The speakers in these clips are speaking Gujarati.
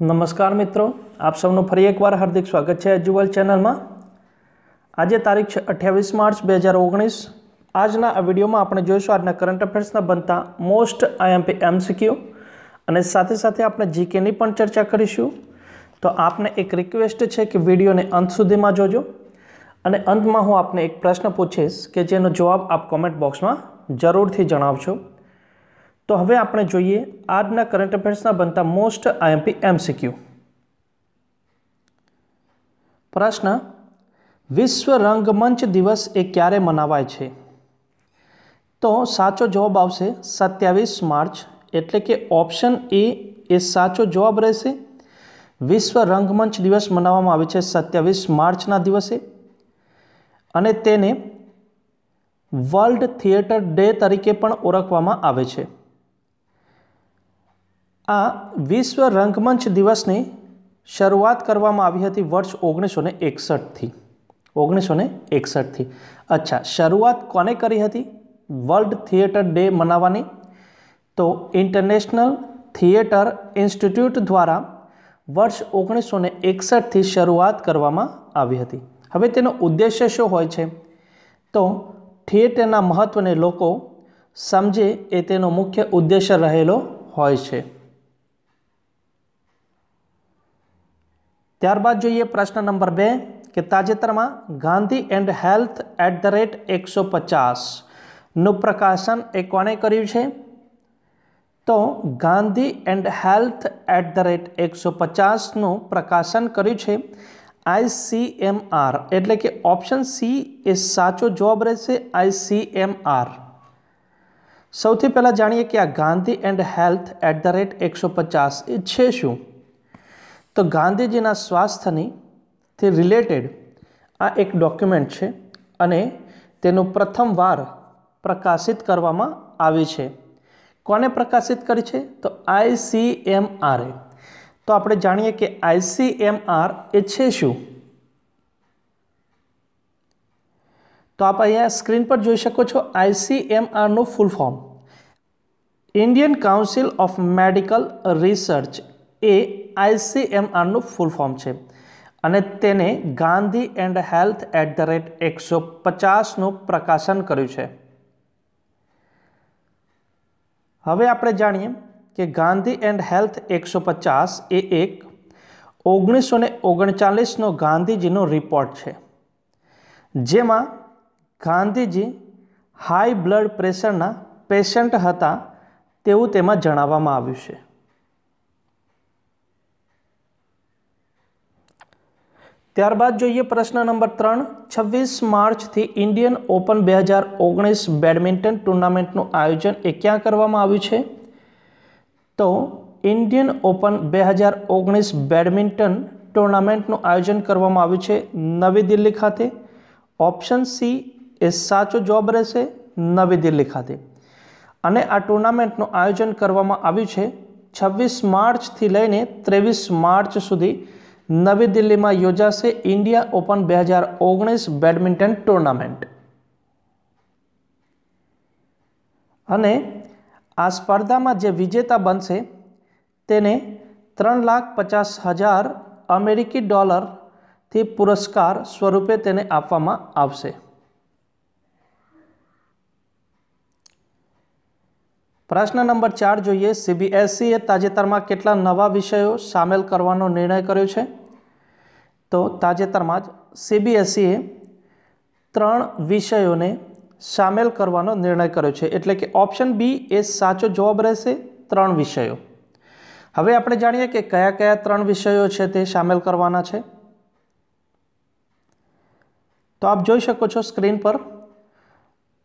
નમસ્કાર મિત્રો, આપ સૌનું ફરી એકવાર હાર્દિક સ્વાગત છે એજ્યુઅલ ચેનલમાં. આજે તારીખ છે અઠ્યાવીસ માર્ચ બે હજાર ઓગણીસ. આજના આ વિડીયોમાં આપણે જોઈશું આજના કરંટ અફેર્સના બનતા મોસ્ટ આઈએમપી એમસીક્યુ અને સાથે સાથે આપણે જીકેની પણ ચર્ચા કરીશું. તો આપને એક રિક્વેસ્ટ છે કે વિડીયોને અંત સુધીમાં જોજો અને અંતમાં હું આપને એક પ્રશ્ન પૂછીશ કે જેનો જવાબ આપ કોમેન્ટ બોક્સમાં જરૂરથી જણાવશો તો હવે આપણે જોઈએ આજના કરંટ અફેર્સના બનતા મોસ્ટ આઈએમપી એમસીક્યુ પ્રશ્ન, વિશ્વ રંગમંચ દિવસ એ ક્યારે મનાવાય છે? તો સાચો જવાબ આવશે સત્યાવીસ માર્ચ, એટલે કે ઓપ્શન એ એ સાચો જવાબ રહેશે. વિશ્વ રંગમંચ દિવસ મનાવવામાં આવે છે સત્યાવીસ માર્ચના દિવસે. અને તેને વર્લ્ડ થિયેટર ડે તરીકે પણ ઓળખવામાં આવે છે. આ વિશ્વ રંગમંચ દિવસની શરૂઆત કરવામાં આવી હતી વર્ષ ઓગણીસો ને એકસઠથી. ઓગણીસો ને એકસઠથી. અચ્છા, શરૂઆત કોને કરી હતી? વર્લ્ડ થિયેટર ડે મનાવવાની. તો ઇન્ટરનેશનલ થિયેટર ઇન્સ્ટિટ્યૂટ દ્વારા વર્ષ ઓગણીસો ને એકસઠથી શરૂઆત કરવામાં આવી હતી. હવે તેનો ઉદ્દેશ્ય શું હોય છે? તો થિયેટરના મહત્ત્વને લોકો સમજે એ તેનો મુખ્ય ઉદ્દેશ્ય રહેલો હોય છે. ત્યારબાદ જોઈએ પ્રશ્ન નંબર બે, કે તાજેતરમાં Gandhi and health at the rate એકસો પચાસનું પ્રકાશન એ કોણે કર્યું છે? તો Gandhi and health at the rate એકસો પચાસનું પ્રકાશન કર્યું છે આઈસીએમઆર એટલે કે ઓપ્શન સી એ સાચો જવાબ રહેશે આઈસીએમઆર સૌથી પહેલાં જાણીએ કે આ Gandhi and health at the rate એકસો પચાસ એ છે શું? તો ગાંધીજીના સ્વાસ્થ્યની તે રિલેટેડ આ એક ડોક્યુમેન્ટ છે અને તેનું પ્રથમવાર પ્રકાશિત કરવામાં આવી છે. કોને પ્રકાશિત કરી છે? તો આઈસીએમઆરએ તો આપણે જાણીએ કે આઈસીએમઆર એ છે શું? તો આપ અહીંયા સ્ક્રીન પર જોઈ શકો છો આઈસીએમઆરનું full form Indian council of medical research એ આઈસીએમઆરનું ફૂલ ફોર્મ છે. અને તેને Gandhi and health at the rate એકસો પચાસનું પ્રકાશન કર્યું છે. હવે આપણે જાણીએ કે ગાંધી એન્ડ હેલ્થ એકસો પચાસ એ એક ઓગણીસો ને ઓગણચાલીસનો ગાંધીજીનો રિપોર્ટ છે. જેમાં ગાંધીજી હાઈ બ્લડ પ્રેશરના પેશન્ટ હતા તેવું તેમાં જણાવવામાં આવ્યું છે. ત્યારબાદ જોઈએ પ્રશ્ન નંબર ત્રણ. છવ્વીસ માર્ચથી ઇન્ડિયન ઓપન બે હજાર ઓગણીસ બેડમિન્ટન ટુર્નામેન્ટનું આયોજન એ ક્યાં કરવામાં આવ્યું છે? તો ઇન્ડિયન ઓપન બે હજાર ઓગણીસ બેડમિન્ટન ટુર્નામેન્ટનું આયોજન કરવામાં આવ્યું છે નવી દિલ્હી ખાતે. ઓપ્શન સી એ સાચો જવાબ રહેશે નવી દિલ્હી ખાતે. અને આ ટુર્નામેન્ટનું આયોજન કરવામાં આવ્યું છે છવ્વીસ માર્ચથી લઈને ત્રેવીસ માર્ચ સુધી નવી દિલ્હીમાં યોજાશે ઇન્ડિયા ઓપન બે હજાર ઓગણીસ બેડમિન્ટન ટુર્નામેન્ટ. અને આ સ્પર્ધામાં જે વિજેતા બનશે તેને ત્રણ લાખ પચાસ હજાર અમેરિકી ડોલરથી પુરસ્કાર સ્વરૂપે તેને આપવામાં આવશે. પ્રશ્ન નંબર ચાર જોઈએ. સીબીએસસીએ તાજેતરમાં કેટલા નવા વિષયો સામેલ કરવાનો નિર્ણય કર્યો છે? તો તાજેતરમાં જ સીબીએસઈએ ત્રણ વિષયોને સામેલ કરવાનો નિર્ણય કર્યો છે. એટલે કે ઓપ્શન બી એ સાચો જવાબ રહેશે, ત્રણ વિષયો. હવે આપણે જાણીએ કે કયા કયા ત્રણ વિષયો છે તે સામેલ કરવાના છે. તો આપ જોઈ શકો છો સ્ક્રીન પર.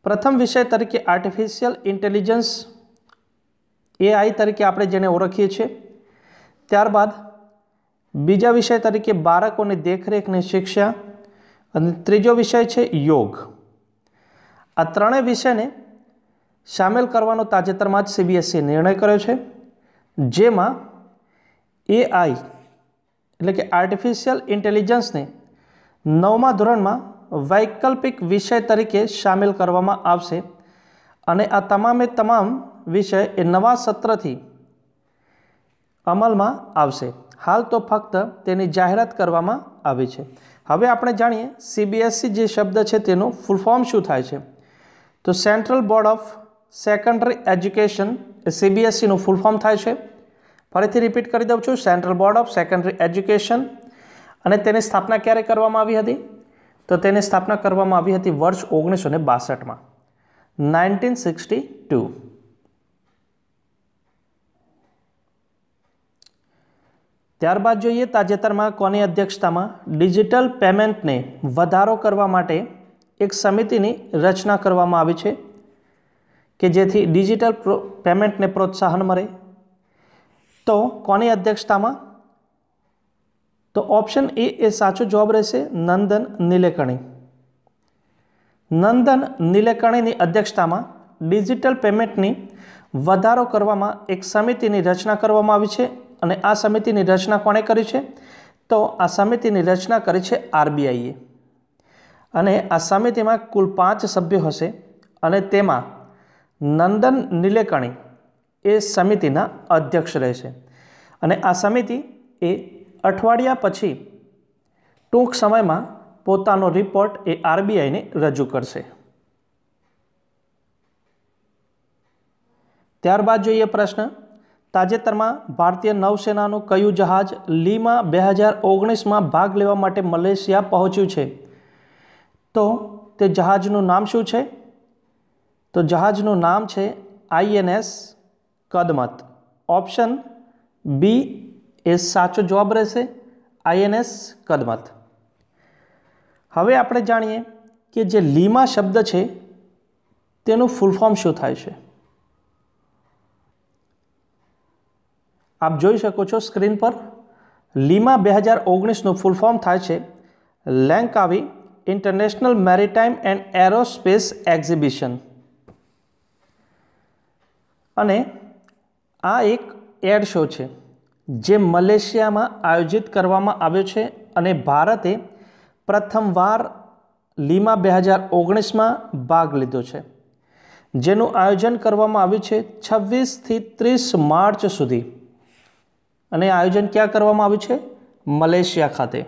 પ્રથમ વિષય તરીકે આર્ટિફિશિયલ ઇન્ટેલિજન્સ એઆઈ તરીકે આપણે જેને ઓળખીએ છીએ. ત્યારબાદ બીજા વિષય તરીકે બાળકોની દેખરેખની શિક્ષા અને ત્રીજો વિષય છે યોગ. આ ત્રણેય વિષયને સામેલ કરવાનો તાજેતરમાં જ સીબીએસઈએ નિર્ણય કર્યો છે, જેમાં એઆઈ એટલે કે આર્ટિફિશિયલ ઇન્ટેલિજન્સને નવમા ધોરણમાં વૈકલ્પિક વિષય તરીકે સામેલ કરવામાં આવશે અને આ તમામે તમામ વિષય એ નવા સત્રથી અમલમાં આવશે. હાલ તો ફક્ત તેની જાહેરાત કરવામાં આવી છે. હવે આપણે જાણીએ સીબીએસસી જે શબ્દ છે તેનું ફૂલ ફોર્મ શું થાય છે. તો central board of secondary education એ સીબીએસસીનું ફૂલ ફોર્મ થાય છે. ફરીથી રિપીટ કરી દઉં છું. Central board of secondary education અને તેની સ્થાપના ક્યારે કરવામાં આવી હતી? તો તેની સ્થાપના કરવામાં આવી હતી વર્ષ ઓગણીસો ને બાસઠમાં. Nineteen sixty two. ત્યારબાદ જોઈએ તાજેતરમાં કોની અધ્યક્ષતામાં ડિજિટલ પેમેન્ટને વધારો કરવા માટે એક સમિતિની રચના કરવામાં આવી છે કે જેથી ડિજિટલ પેમેન્ટને પ્રોત્સાહન મળે. તો કોની અધ્યક્ષતામાં? તો ઓપ્શન એ એ સાચો જવાબ રહેશે નંદન નીલેકણી. નંદન નિલેકણીની અધ્યક્ષતામાં ડિજિટલ પેમેન્ટની વધારો કરવામાં એક સમિતિની રચના કરવામાં આવી છે. અને આ સમિતિની રચના કોણે કરી છે? તો આ સમિતિની રચના કરી છે આરબીઆઈએ. અને આ સમિતિમાં કુલ પાંચ સભ્યો હશે અને તેમાં નંદન નિલેકણી એ સમિતિના અધ્યક્ષ રહેશે. અને આ સમિતિ એ અઠવાડિયા પછી ટૂંક સમયમાં પોતાનો રિપોર્ટ એ આરબીઆઈને રજૂ કરશે. ત્યારબાદ જોઈએ પ્રશ્ન. તાજેતરમાં ભારતીય નૌસેનાનું કયું જહાજ લીમાં બે હજાર ઓગણીસમાં ભાગ લેવા માટે મલેશિયા પહોંચ્યું છે? તો તે જહાજનું નામ શું છે? તો જહાજનું નામ છે આઈએનએસ કદમત. ઓપ્શન બી એ સાચો જવાબ રહેશે આઈએનએસ કદમત. હવે આપણે જાણીએ કે જે લીમા શબ્દ છે તેનું ફૂલ ફોર્મ શું થાય છે? આપ જોઈ શકો છો સ્ક્રીન પર લીમા બે હજાર ઓગણીસનું ફૂલ ફોર્મ થાય છે. Langkawi international maritime and aerospace exhibition અને આ એક એડ શો છે, જે મલેશિયામાં આયોજિત કરવામાં આવ્યો છે અને ભારતે પ્રથમવાર લીમા બે હજાર ઓગણીસમાં ભાગ લીધો છે. જેનું આયોજન કરવામાં આવ્યું છે છવ્વીસથી ત્રીસ માર્ચ સુધી. અને આયોજન ક્યાં કરવામાં આવ્યું છે? મલેશિયા ખાતે.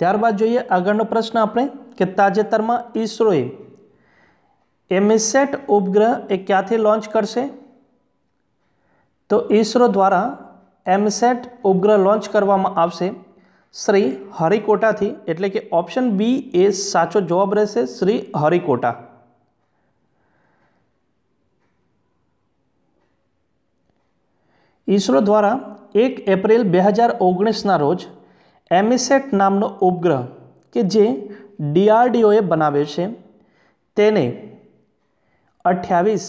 ત્યારબાદ જોઈએ આગળનો પ્રશ્ન આપણે કે તાજેતરમાં ઈસરોએ એમિસેટ ઉપગ્રહ એ ક્યાંથી લોન્ચ કરશે? તો ઈસરો દ્વારા એમસેટ ઉપગ્રહ લોન્ચ કરવામાં આવશે શ્રી હરિકોટાથી, એટલે કે ઓપ્શન બી એ સાચો જવાબ રહેશે શ્રી હરિકોટા. ઈસરો દ્વારા એક એપ્રિલ બે હજાર ઓગણીસના રોજ એમિસેટ નામનો ઉપગ્રહ કે જે ડીઆરડીઓએ બનાવ્યો છે, તેને અઠ્યાવીસ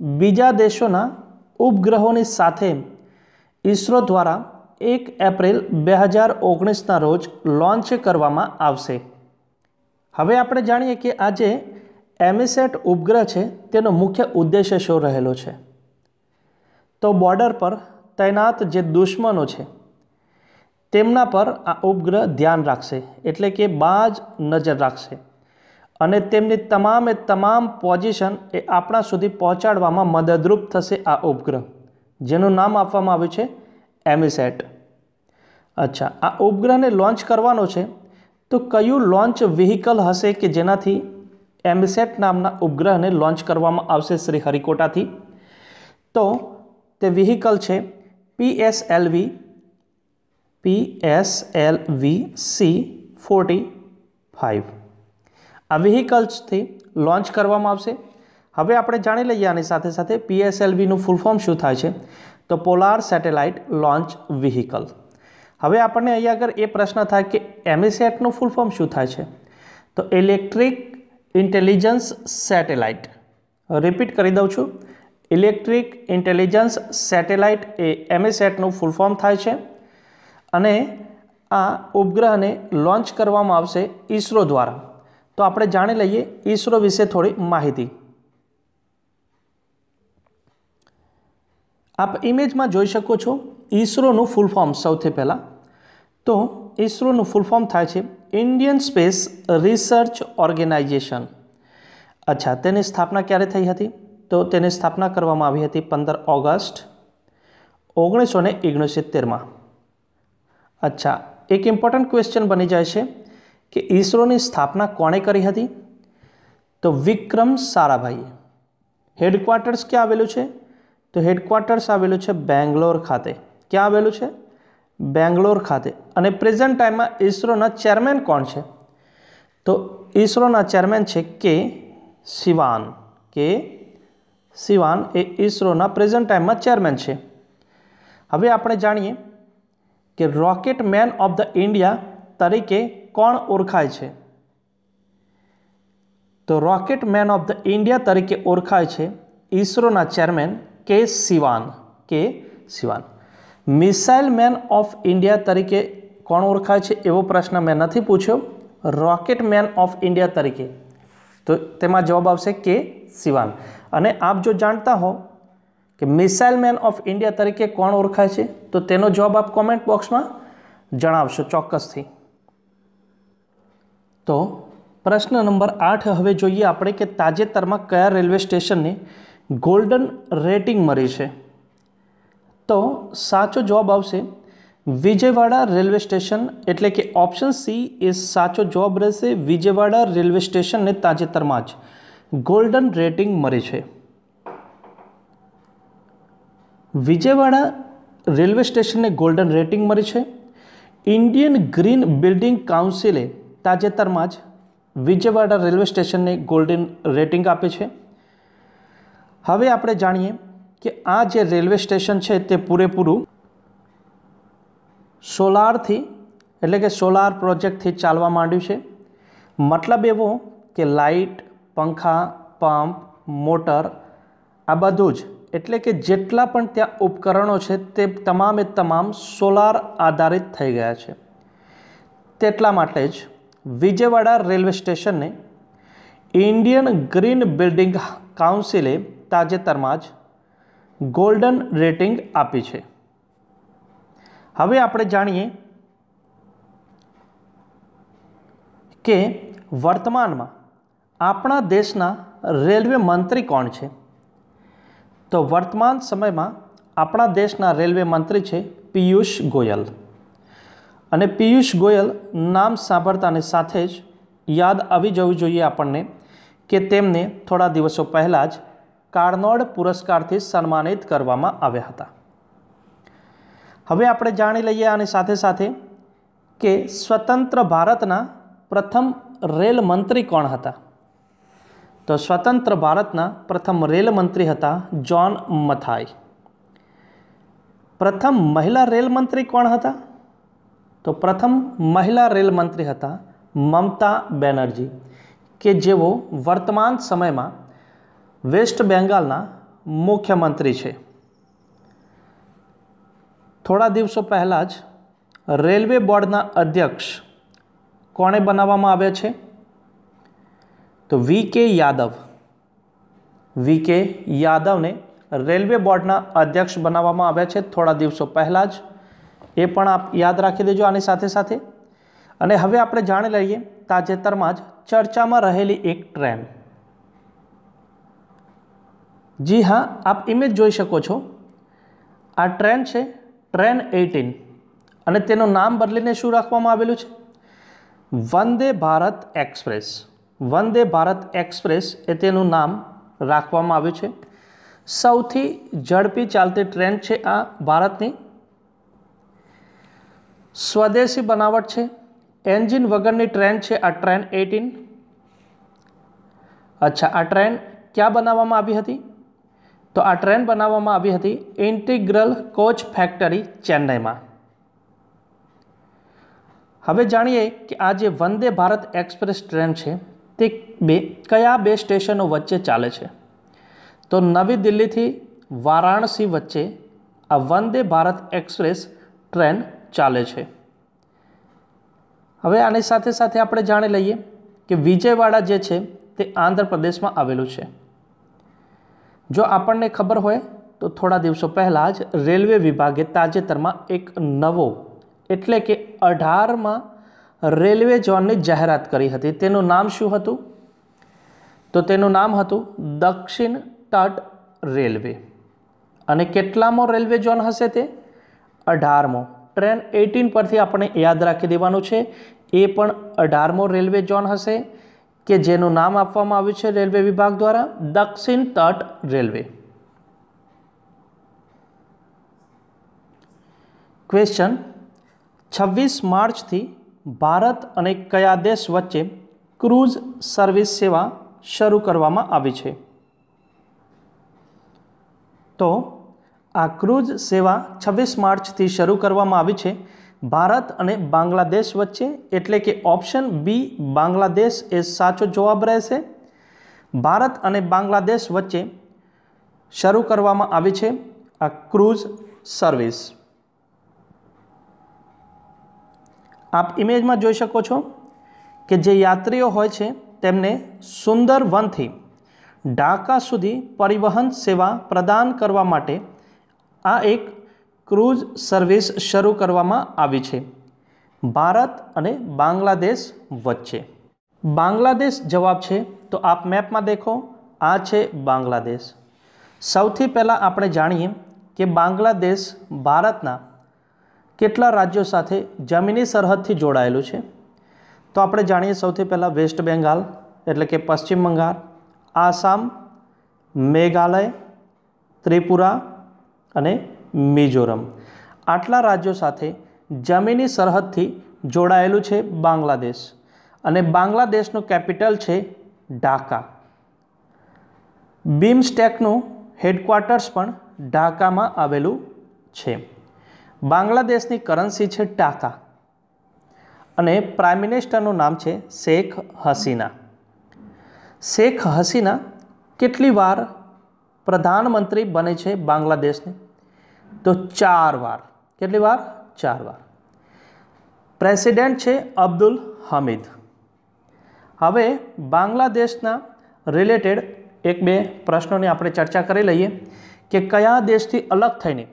બીજા દેશોના ઉપગ્રહોની સાથે ઈસરો દ્વારા એક એપ્રિલ બે હજાર ઓગણીસના રોજ લોન્ચ કરવામાં આવશે. હવે આપણે જાણીએ કે આજે એમિસેટ ઉપગ્રહ છે, તેનો મુખ્ય ઉદ્દેશ્ય શું રહેલો છે. તો બોર્ડર પર તૈનાત જે દુશ્મનો છે, તેમના પર આ ઉપગ્રહ ધ્યાન રાખશે, એટલે કે બાજ નજર રાખશે. અને તેમની તમામે તમામ પોઝિશન એ આપણા સુધી પહોંચાડવામાં મદદરૂપ થશે આ ઉપગ્રહ, જેનું નામ આપવામાં આવ્યું છે એમિસેટ. અચ્છા, આ ઉપગ્રહને લોન્ચ કરવાનો છે, તો કયું લોન્ચ વ્હીકલ હશે કે જેનાથી એમિસેટ નામના ઉપગ્રહને લોન્ચ કરવામાં આવશે શ્રી હરિકોટાથી? તો તે વ્હીકલ છે PSLV સી ફોર્ટી ફાઇવ આ વ્હીકલ્સથી લોન્ચ કરવામાં આવશે. હવે આપણે જાણી લઈએ આની સાથે સાથે પીએસએલવીનું ફૂલ ફોર્મ શું થાય છે. તો પોલાર સેટેલાઇટ લોન્ચ વ્હીકલ હવે આપણને અહીંયા આગળ એ પ્રશ્ન થાય કે એમિસેટનું ફૂલ ફોર્મ શું થાય છે. તો ઇલેક્ટ્રિક ઇન્ટેલિજન્સ સેટેલાઇટ રિપીટ કરી દઉં છું. ઇલેક્ટ્રિક ઇન્ટેલિજન્સ સેટેલાઇટ એ એમએસેટનું ફૂલ ફોર્મ થાય છે અને આ ઉપગ્રહને લોન્ચ કરવામાં આવશે ઈસરો દ્વારા. તો આપણે જાણી લઈએ ઈસરો વિશે થોડી માહિતી. આપ ઇમેજમાં જોઈ શકો છો ઈસરોનું ફૂલ ફોર્મ સૌથી પહેલાં. તો ઈસરોનું ફૂલ ફોર્મ થાય છે ઇન્ડિયન સ્પેસ રિસર્ચ ઓર્ગેનાઇઝેશન અચ્છા, તેની સ્થાપના ક્યારે થઈ હતી? તો તેની સ્થાપના કરવામાં આવી હતી પંદર ઓગસ્ટ ઓગણીસો ને ઓગણસિત્તેરમાં. અચ્છા, એક ઇમ્પોર્ટન્ટ ક્વેશ્ચન બની જાય છે કે ઈસરોની સ્થાપના કોણે કરી હતી? તો વિક્રમ સારાભાઈએ. હેડક્વાર્ટર્સ ક્યાં આવેલું છે? તો હેડક્વાર્ટર્સ આવેલું છે બેંગ્લોર ખાતે. ક્યાં આવેલું છે? બેંગ્લોર ખાતે. અને પ્રેઝન્ટ ટાઈમમાં ઈસરોના ચેરમેન કોણ છે? તો ઈસરોના ચેરમેન છે કે શિવાન, કે શિવાન એ ઈસરોના પ્રેઝન્ટ ટાઈમમાં ચેરમેન છે. હવે આપણે જાણીએ કે rocket man of the India તરીકે કોણ ઓળખાય છે. તો rocket man of the India તરીકે ઓળખાય છે ઈસરોના chairman K Sivan K Sivan. Missile man of India તરીકે કોણ ઓળખાય છે એવો પ્રશ્ન મેં નથી પૂછ્યો. રોકેટ મેન ઓફ ઇન્ડિયા તરીકે. તો તેમાં જવાબ આવશે કે સિવાન. અને આપ જો જાણતા હો કે મિસાઇલ મેન ઓફ ઇન્ડિયા તરીકે કોણ ઓળખાય છે, તો તેનો જવાબ આપ કોમેન્ટ બોક્સમાં જણાવશો ચોક્કસથી. તો પ્રશ્ન નંબર આઠ હવે જોઈએ આપણે કે તાજેતરમાં કયા રેલવે સ્ટેશનને ગોલ્ડન રેટિંગ મળી છે. તો સાચો જવાબ આવશે વિજયવાડા રેલવે સ્ટેશન એટલે કે ઓપ્શન સી એ સાચો જવાબ રહેશે વિજયવાડા રેલવે સ્ટેશનને તાજેતરમાં જ. ગોલ્ડન રેટિંગ મળી છે. વિજયવાડા રેલવે સ્ટેશનને ગોલ્ડન રેટિંગ મળી છે. ઇન્ડિયન ગ્રીન બિલ્ડિંગ કાઉન્સિલે તાજેતરમાં જ વિજયવાડા રેલવે સ્ટેશનને ગોલ્ડન રેટિંગ આપે છે. હવે આપણે જાણીએ કે આ જે રેલવે સ્ટેશન છે તે પૂરેપૂરું સોલારથી, એટલે કે સોલાર પ્રોજેક્ટથી ચાલવા માંડ્યું છે. મતલબ એવો કે લાઇટ, પંખા, પંપ, મોટર, આ બધું જ. એટલે કે જેટલા પણ ત્યાં ઉપકરણો છે તે તમામે તમામ સોલાર આધારિત થઈ ગયા છે. તેટલા માટે જ વિજયવાડા રેલવે સ્ટેશનને ઇન્ડિયન ગ્રીન બિલ્ડિંગ કાઉન્સિલે તાજેતરમાં જ ગોલ્ડન રેટિંગ આપી છે. હવે આપણે જાણીએ કે વર્તમાનમાં આપણા દેશના રેલવે મંત્રી કોણ છે? તો વર્તમાન સમયમાં આપણા દેશના રેલવે મંત્રી છે પિયુષ ગોયલ. અને પિયુષ ગોયલ નામ સાંભળતાની સાથે જ યાદ આવી જવું જોઈએ આપણને કે તેમને થોડા દિવસો પહેલાં જ કાર્નોડ પુરસ્કારથી સન્માનિત કરવામાં આવ્યા હતા. હવે આપણે જાણી લઈએ આની સાથે સાથે કે સ્વતંત્ર ભારતના પ્રથમ રેલ મંત્રી કોણ હતા? તો સ્વતંત્ર ભારતના પ્રથમ રેલ મંત્રી હતા જ્હોન મથાઈ. પ્રથમ મહિલા રેલ મંત્રી કોણ હતા? તો પ્રથમ મહિલા રેલ મંત્રી હતા મમતા બેનર્જી, કે જેઓ વર્તમાન સમયમાં વેસ્ટ બેંગાલના મુખ્યમંત્રી છે. થોડા દિવસો પહેલાં જ રેલવે બોર્ડના અધ્યક્ષ કોણે બનાવવામાં આવ્યા છે? તો વી કે યાદવ. વી કે યાદવને રેલવે બોર્ડના અધ્યક્ષ બનાવવામાં આવ્યા છે થોડા દિવસો પહેલાં જ. એ પણ આપ યાદ રાખી દેજો આની સાથે સાથે. અને હવે આપણે જાણી લઈએ તાજેતરમાં જ ચર્ચામાં રહેલી એક ટ્રેન. જી હા, આપ ઇમેજ જોઈ શકો છો. આ ટ્રેન છે ટ્રેન એઇટીન. અને તેનું નામ બદલીને શું રાખવામાં આવેલું છે? વંદે ભારત એક્સપ્રેસ. વંદે ભારત એક્સપ્રેસ એ તેનું નામ રાખવામાં આવ્યું છે. સૌથી ઝડપી ચાલતી ટ્રેન છે આ ભારતની. સ્વદેશી બનાવટ છે. એન્જિન વગરની ટ્રેન છે આ ટ્રેન એટીન અચ્છા, આ ટ્રેન ક્યાં બનાવવામાં આવી હતી? તો આ ટ્રેન બનાવવામાં આવી હતી ઇન્ટિગ્રલ કોચ ફેક્ટરી ચેન્નઈમાં. હવે જાણીએ કે આ જે વંદે ભારત એક્સપ્રેસ ટ્રેન છે, તે બે, કયા બે સ્ટેશનો વચ્ચે ચાલે છે? તો નવી દિલ્હીથી વારાણસી વચ્ચે આ વંદે ભારત એક્સપ્રેસ ટ્રેન ચાલે છે. હવે આની સાથે સાથે આપણે જાણી લઈએ કે વિજયવાડા જે છે, તે આંધ્રપ્રદેશમાં આવેલું છે. જો આપણને ખબર હોય, તો થોડા દિવસો પહેલાં જ રેલવે વિભાગે તાજેતરમાં એક નવો, એટલે કે અઢારમાં, રેલવે ઝોનની જાહેરાત કરી હતી. તેનું નામ શું હતું? તો તેનું નામ હતું દક્ષિણ તટ રેલવે. અને કેટલામો રેલવે ઝોન હશે તે? અઢારમો. ટ્રેન એટીન પરથી આપણે યાદ રાખી દેવાનું છે, એ પણ અઢારમો રેલવે ઝોન હશે. કે જેનું નામ આપવામાં આવ્યું છે રેલવે વિભાગ દ્વારા દક્ષિણ તટ રેલવે. ક્વેશ્ચન છવ્વીસ માર્ચથી ભારત અને કયા દેશ વચ્ચે ક્રૂઝ સર્વિસ સેવા શરૂ કરવામાં આવી છે? તો આ ક્રૂઝ સેવા છવ્વીસ માર્ચથી શરૂ કરવામાં આવી છે ભારત અને બાંગ્લાદેશ વચ્ચે એટલે કે ઓપ્શન બી, બાંગ્લાદેશ એ સાચો જવાબ રહેશે. ભારત અને બાંગ્લાદેશ વચ્ચે શરૂ કરવામાં આવી છે આ ક્રૂઝ સર્વિસ. આપ ઇમેજમાં જોઈ શકો છો કે જે યાત્રીઓ હોય છે તેમને સુંદર વનથી ઢાકા સુધી પરિવહન સેવા પ્રદાન કરવા માટે આ એક ક્રૂઝ સર્વિસ શરૂ કરવામાં આવી છે. ભારત અને બાંગ્લાદેશ વચ્ચે. બાંગ્લાદેશ જવાબ છે, તો આપ મેપમાં દેખો, આ છે બાંગ્લાદેશ. સૌથી પહેલાં આપણે જાણીએ કે બાંગ્લાદેશ ભારતના કેટલા રાજ્યો સાથે જમીની સરહદથી જોડાયેલું છે. તો આપણે જાણીએ સૌથી પહેલાં વેસ્ટ બેંગાલ, એટલે કે પશ્ચિમ બંગાળ, આસામ, મેઘાલય, ત્રિપુરા અને મિઝોરમ. આટલા રાજ્યો સાથે જમીની સરહદથી જોડાયેલું છે બાંગ્લાદેશ અને બાંગ્લાદેશનું કેપિટલ છે ઢાકા. બીમસ્ટેકનું હેડક્વાર્ટર્સ પણ ઢાકામાં આવેલું છે. બાંગ્લાદેશની કરન્સી છે ટાકા અને પ્રાઇમ મિનિસ્ટરનું નામ છે શેખ હસીના. શેખ હસીના કેટલી વાર પ્રધાનમંત્રી બને છે બાંગ્લાદેશને? તો ચાર વાર. કેટલી વાર? ચાર વાર. પ્રેસિડેન્ટ છે અબ્દુલ હમીદ. હવે બાંગ્લાદેશના રિલેટેડ એક બે પ્રશ્નોની આપણે ચર્ચા કરી લઈએ કે કયા દેશથી અલગ થઈને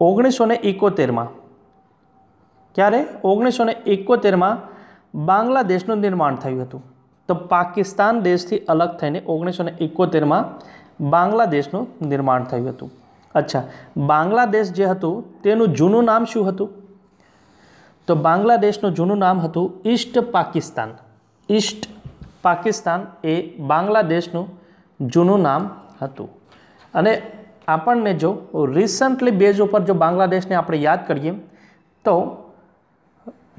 ઓગણીસો ને એકોતેરમાં ક્યારે? ઓગણીસો ને એકોતેરમાં બાંગ્લાદેશનું નિર્માણ થયું હતું. તો પાકિસ્તાન દેશથી અલગ થઈને ઓગણીસો ને એકોતેરમાં બાંગ્લાદેશનું નિર્માણ થયું હતું. અચ્છા, બાંગ્લાદેશ જે હતું, તેનું જૂનું નામ શું હતું? તો બાંગ્લાદેશનું જૂનું નામ હતું ઈસ્ટ પાકિસ્તાન. ઈસ્ટ પાકિસ્તાન એ બાંગ્લાદેશનું જૂનું નામ હતું. અને આપણને જો રિસન્ટલી બેઝ ઉપર જો બાંગ્લાદેશને આપણે યાદ કરીએ, તો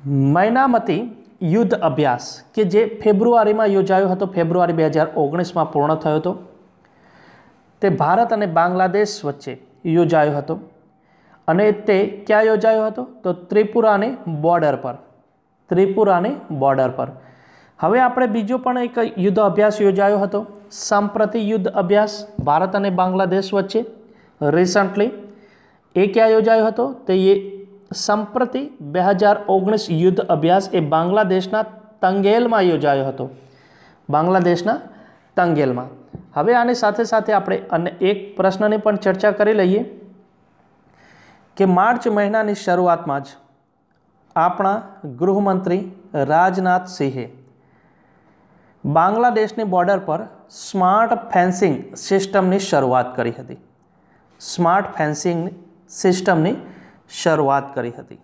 મૈનામતી યુદ્ધ અભ્યાસ, કે જે ફેબ્રુઆરીમાં યોજાયો હતો, ફેબ્રુઆરી બે હજાર ઓગણીસમાં પૂર્ણ થયો હતો. તે ભારત અને બાંગ્લાદેશ વચ્ચે યોજાયો હતો. અને તે ક્યાં યોજાયો હતો? તો ત્રિપુરાની બોર્ડર પર. ત્રિપુરાની બોર્ડર પર. હવે આપણે બીજો પણ એક યુદ્ધ અભ્યાસ યોજાયો હતો. સંપ્રતિ યુદ્ધ અભ્યાસ ભારત અને બાંગ્લાદેશ વચ્ચે. રિસન્ટલી એ ક્યાં યોજાયો હતો? તે એ સંપ્રતિ બે હજાર ઓગણીસ યુદ્ધ અભ્યાસ એ બાંગ્લાદેશના તંગેલમાં યોજાયો હતો. બાંગ્લાદેશના તંગેલમાં. હવે આની સાથે સાથે આપણે અને એક પ્રશ્નની પણ ચર્ચા કરી લઈએ કે માર્ચ મહિનાની શરૂઆતમાં જ આપણા ગૃહમંત્રી રાજનાથ સિંહે બાંગ્લાદેશની બોર્ડર પર સ્માર્ટ ફેન્સિંગ સિસ્ટમની શરૂઆત કરી હતી. સ્માર્ટ ફેન્સિંગ સિસ્ટમની શરૂઆત કરી હતી.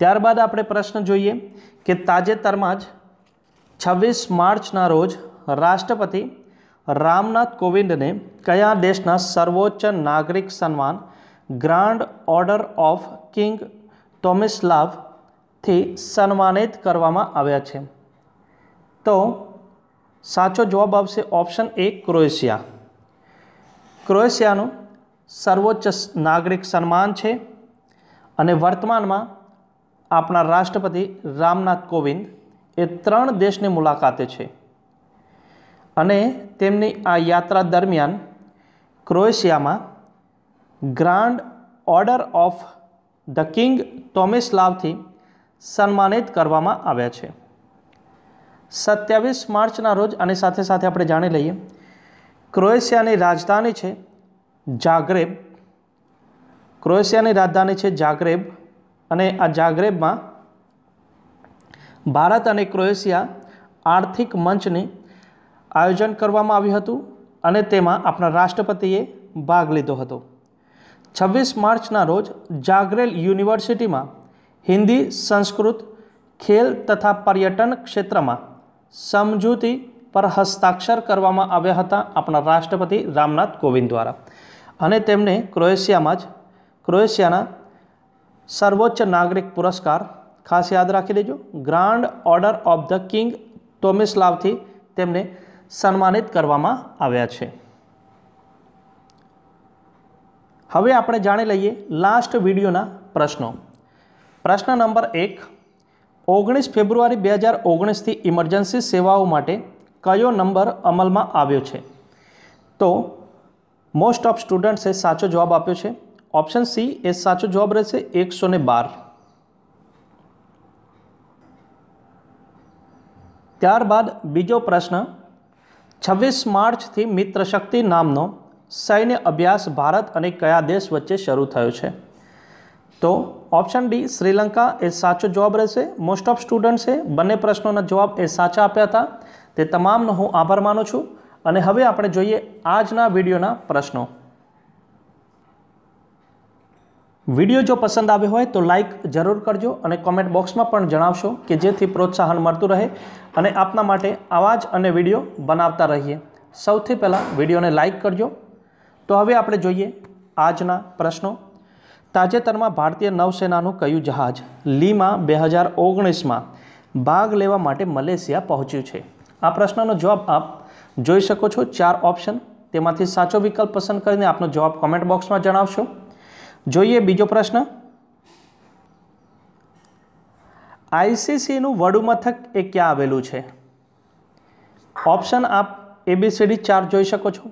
ત્યારબાદ આપણે પ્રશ્ન જોઈએ કે તાજેતરમાં જ છવ્વીસ માર્ચના રોજ રાષ્ટ્રપતિ રામનાથ કોવિંદને કયા દેશના સર્વોચ્ચ નાગરિક સન્માન ગ્રાન્ડ ઓર્ડર ઓફ કિંગ ટોમિસ્લાવથી સન્માનિત કરવામાં આવ્યા છે? તો સાચો જવાબ આવશે ઓપ્શન એ ક્રોએશિયા. ક્રોએશિયાનું સર્વોચ્ચ નાગરિક સન્માન છે અને વર્તમાનમાં આપણા રાષ્ટ્રપતિ રામનાથ કોવિંદ એ ત્રણ દેશની મુલાકાતે છે. અને તેમની આ યાત્રા દરમિયાન ક્રોએશિયામાં Grand Order of the King ટોમિસ્લાવથી સન્માનિત કરવામાં આવ્યા છે. સત્યાવીસ માર્ચના રોજ આની સાથે સાથે આપણે જાણી લઈએ, ક્રોએશિયાની રાજધાની છે જાગ્રેબ. ક્રોએશિયાની રાજધાની છે જાગ્રેબ. અને આ જાગ્રેબમાં ભારત અને ક્રોએશિયા આર્થિક મંચને આયોજન કરવામાં આવ્યું હતું અને તેમાં આપણા રાષ્ટ્રપતિએ ભાગ લીધો હતો. છવ્વીસ માર્ચના રોજ જાગરેલ યુનિવર્સિટીમાં હિન્દી સંસ્કૃત ખેલ તથા પર્યટન ક્ષેત્રમાં સમજૂતી પર હસ્તાક્ષર કરવામાં આવ્યા હતા આપણા રાષ્ટ્રપતિ રામનાથ કોવિંદ દ્વારા. અને તેમને ક્રોએશિયામાં જ, ક્રોએશિયાના સર્વોચ્ચ નાગરિક પુરસ્કાર. ખાસ યાદ રાખી દેજો Grand Order of the King ટોમિસ્લાવથી તેમને સન્માનિત કરવામાં આવ્યા છે. હવે આપણે જાણી લઈએ લાસ્ટ વિડીયોના પ્રશ્નો. પ્રશ્ન નંબર એક, ઓગણીસ ફેબ્રુઆરી બે હજાર ઓગણીસથી ઇમરજન્સી સેવાઓ માટે કયો નંબર અમલમાં આવ્યો છે? તો મોસ્ટ ઓફ સ્ટુડન્ટ્સે સાચો જવાબ આપ્યો છે. ઓપ્શન સી એ સાચો જવાબ રહેશે એકસો ને બાર. ત્યારબાદ બીજો પ્રશ્ન, છવ્વીસ માર્ચથી મિત્ર શક્તિ નામનો સૈન્ય અભ્યાસ ભારત અને કયા દેશ વચ્ચે શરૂ થયો છે? તો ઓપ્શન ડી શ્રીલંકા એ સાચો જવાબ રહેશે. મોસ્ટ ઓફ સ્ટુડન્ટ્સે બંને પ્રશ્નોના જવાબ એ સાચા આપ્યા હતા. તે તમામનો હું આભાર માનું છું. અને હવે આપણે જોઈએ આજના વિડીયોના પ્રશ્નો. વીડિયો જો પસંદ આવ્યો હોય તો લાઇક જરૂર કરજો અને કોમેન્ટ બોક્સમાં પણ જણાવશો કે જેથી પ્રોત્સાહન મળતું રહે અને આપના માટે આવા અને વીડિયો બનાવતા રહીએ. સૌથી પહેલાં વિડીયોને લાઇક કરજો. તો હવે આપણે જોઈએ આજના પ્રશ્નો. તાજેતરમાં ભારતીય નૌસેનાનું કયું જહાજ લીમાં બે હજાર ઓગણીસમાં ભાગ લેવા માટે મલેશિયા પહોંચ્યું છે? આ પ્રશ્નનો જવાબ આપ જોઈ શકો છો. ચાર ઓપ્શન તેમાંથી સાચો વિકલ્પ પસંદ કરીને આપનો જવાબ કોમેન્ટ બોક્સમાં જણાવશો. જોઈએ બીજો પ્રશ્ન. આઈસીસીનું વડુમથક એ ક્યાં આવેલું છે? ઓપ્શન આપ એબીસીડી ચાર જોઈ શકો છો.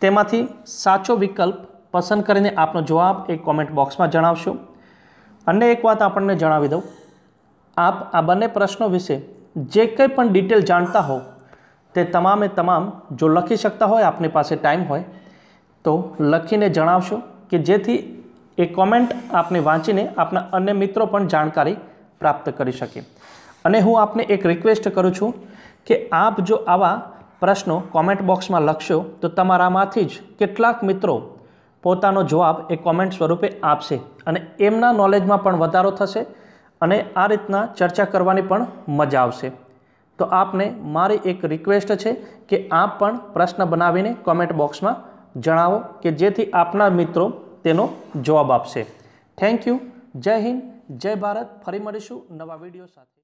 તેમાંથી સાચો વિકલ્પ પસંદ કરીને આપનો જવાબ એ કોમેન્ટ બોક્સમાં જણાવશો. અને એક વાત આપણને જણાવી દઉં. આપ આ બંને પ્રશ્નો વિશે જે કંઈ પણ ડિટેલ જાણતા હો તે તમામે તમામ જો લખી શકતા હોય, આપની પાસે ટાઈમ હોય, તો લખીને જણાવશો કે જેથી એ કોમેન્ટ આપને વાંચીને આપના અન્ય મિત્રો પણ જાણકારી પ્રાપ્ત કરી શકે. અને હું આપને એક રિક્વેસ્ટ કરું છું કે આપ જો આવા પ્રશ્નો કોમેન્ટ બોક્સમાં લખશો, તો તમારામાંથી જ કેટલાક મિત્રો પોતાનો જવાબ એ કોમેન્ટ સ્વરૂપે આપશે અને એમના નોલેજમાં પણ વધારો થશે અને આ રીતના ચર્ચા કરવાની પણ મજા આવશે. તો આપને મારી એક રિક્વેસ્ટ છે કે આપ પણ પ્રશ્ન બનાવીને કોમેન્ટ બોક્સમાં જણાવો કે જેથી આપના મિત્રો તેનો જવાબ આપશે. થેન્ક યુ જય હિન્દ. જય ભારત. ફરી મળીશું નવા વીડિયો સાથે.